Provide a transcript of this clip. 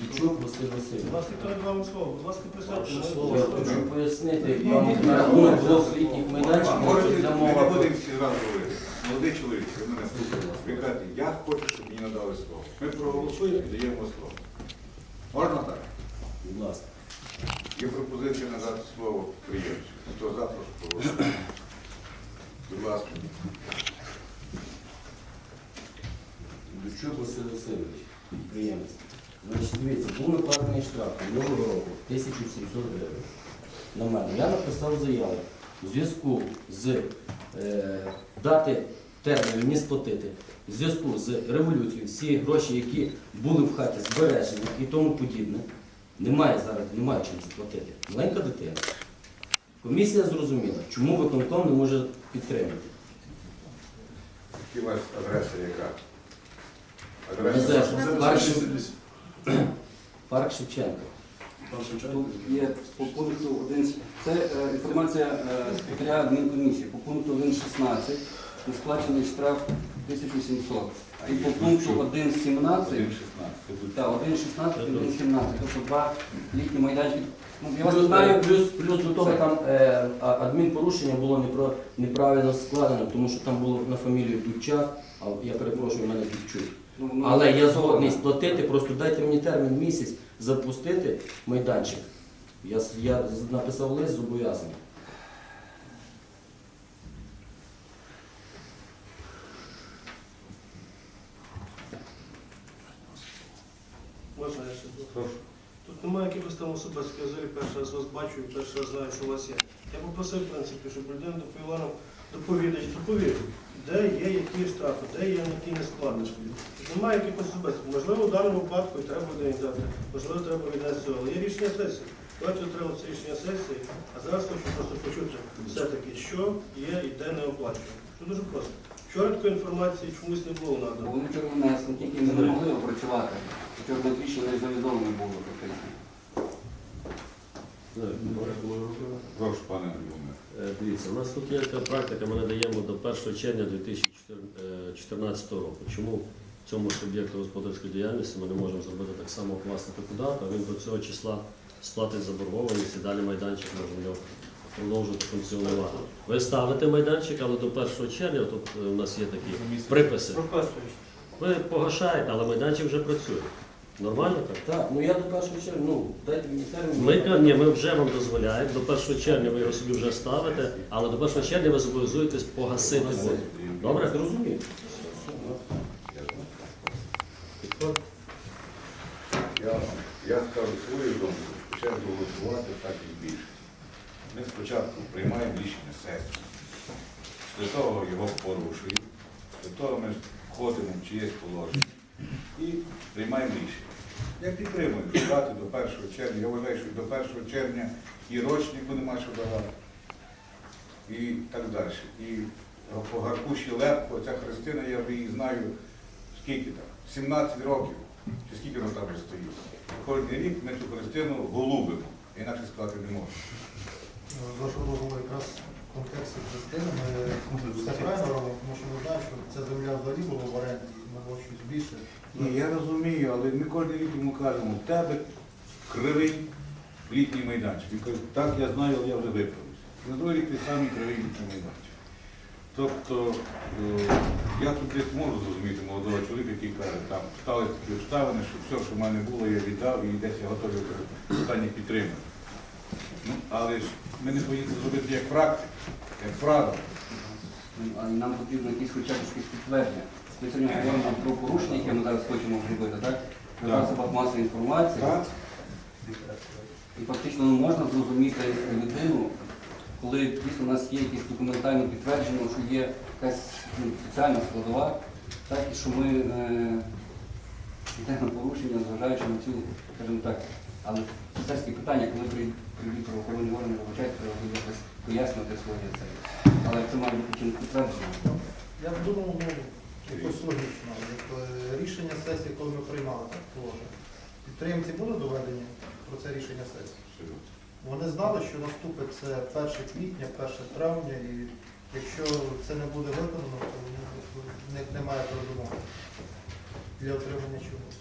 Дічук Василь Будь Васильович. ласка, перед вами слово. Будь ласка. Я Слово. хочу пояснити вам на рахунок двох літніх майданчиків, Можете, йде ми не будемо всі разом говорити. Молодий чоловік, ви мене. Ви кажете, я хочу, щоб мені надали слово. Ми проголосуємо і даємо слово. Можна так? будь ласка. Є пропозиція надати слово приємцю. Хто за, прошу проголосувати. Будь ласка. Дічук Василь Васильович, підприємець. Значить, дивіться, був накладений штраф минулого року 1700 гривень. На мене. Я написав заяву у зв'язку з е, дати термін мені сплатити, в зв'язку з революцією, всі гроші, які були в хаті збережені і тому подібне, немає зараз, немає чим сплатити. Маленька дитина. Комісія зрозуміла, чому виконком не може підтримати. Які у вас адреса яка? Парк, Шев- парк Шевченка. Тут є по пункту 1, це е, інформація е, секретаря адмінкомісії. По пункту 1.16 несплачений штраф 1700. І по пункту 1.17, 1.16. так, 1.16 і 1.17, тобто два літні майданчики. Ну, я вас Плюс, знаю, плюс, плюс до того там е, а- адмінпорушення було непро, неправильно складено, тому що там було на фамілію Дучак, а я перепрошую, у мене Дучук. Ну, ну, Але я згодний сплатити, просто дайте мені термін місяць запустити майданчик. Я, я написав лист зобов'язаний. Можна я ще тут? Прошу. Тут немає якихось там особистих. Я взагалі перший раз вас бачу і перший раз знаю, що у вас є. Я попросив, в принципі, щоб людина доповіла нам доповідач, доповів, де є які штрафи, де є які нескладності. Немає якихось особистих. Можливо, в даному випадку і треба буде дати, можливо, треба цього. Але є рішення сесії. Давайте отримаємо це рішення сесії, а зараз хочу просто почути все-таки, що є і де не оплачує. Це дуже просто. Вчора такої інформації чомусь не було Бо надано. Вони вчора внесли, тільки не могли опрацювати. Вчора рішення не завізоване було фактично. Прошу, пане Любомир. Е, Дивіться, у нас тут є така практика, ми надаємо до 1 червня 2014 року. Чому цьому суб'єкту господарської діяльності ми не можемо зробити так само власника дату, а він до цього числа сплатить заборгованість і далі майданчик може в нього продовжувати функціонувати. Ви ставите майданчик, але до 1 червня тут е, у нас є такі приписи. Ви погашаєте, але майданчик вже працює. Нормально так? Так, ну я до першого червня, ну дайте мені термін. Ми, ка- ні, ми вже вам дозволяємо. До 1 червня ви його собі вже ставите, але до 1 червня ви зобов'язуєтесь погасити борг. Добре? Зрозумів. Я, я скажу свою думку, почав голосувати так і більше. Ми спочатку приймаємо рішення сесії, до того його порушуємо, до того ми входимо в чиєсь положення і приймаємо рішення. Я підтримую дати до 1 червня. Я вважаю, що до 1 червня і рочнику нема що давати. І так далі. І по Гаркуші Лепко, ця Христина, я її знаю, скільки там, 17 років, чи скільки вона там стоїть. Кожен рік ми цю Христину голубимо, інакше сказати не можна. З вашого якраз в контексті Христини все правильно робимо, тому що ми знаємо, що ця земля взагалі була в оренді, і ми щось більше. Ні, я розумію, але ми кожен рік йому кажемо, в тебе кривий літній майданчик. Він каже, так, я знаю, але я вже виправився. На другий рік ти самий кривий літній майданчик. Тобто е, я тут десь можу зрозуміти молодого чоловіка, який каже, там стали такі обставини, що все, що в мене було, я віддав і десь я готовий питання підтримати. Ну, але ж ми не повинні зробити як практик, як правило. Ну, нам потрібно якісь хоча б якісь підтвердження. Ми сьогодні говоримо про порушення, яке ми зараз хочемо зробити, так? На засобах масової інформації. Так? І фактично ну, можна зрозуміти людину, коли дійсно у нас є якісь документально підтверджено, що є якась ну, соціальна складова, так, і що ми е, йдемо на порушення, зважаючи на цю, скажімо так, але це ж питання, коли при- прийдуть правоохоронні органи, вибачайте, треба буде пояснювати своє це. Але це має бути чимось підтверджено. Я думав, ну, якось логічно. Е, рішення сесії, коли ми приймали так положення. Підтримці були доведені про це рішення сесії. Вони знали, що наступить це 1 квітня, 1 травня, і якщо це не буде виконано, то в них немає передумови для отримання чогось.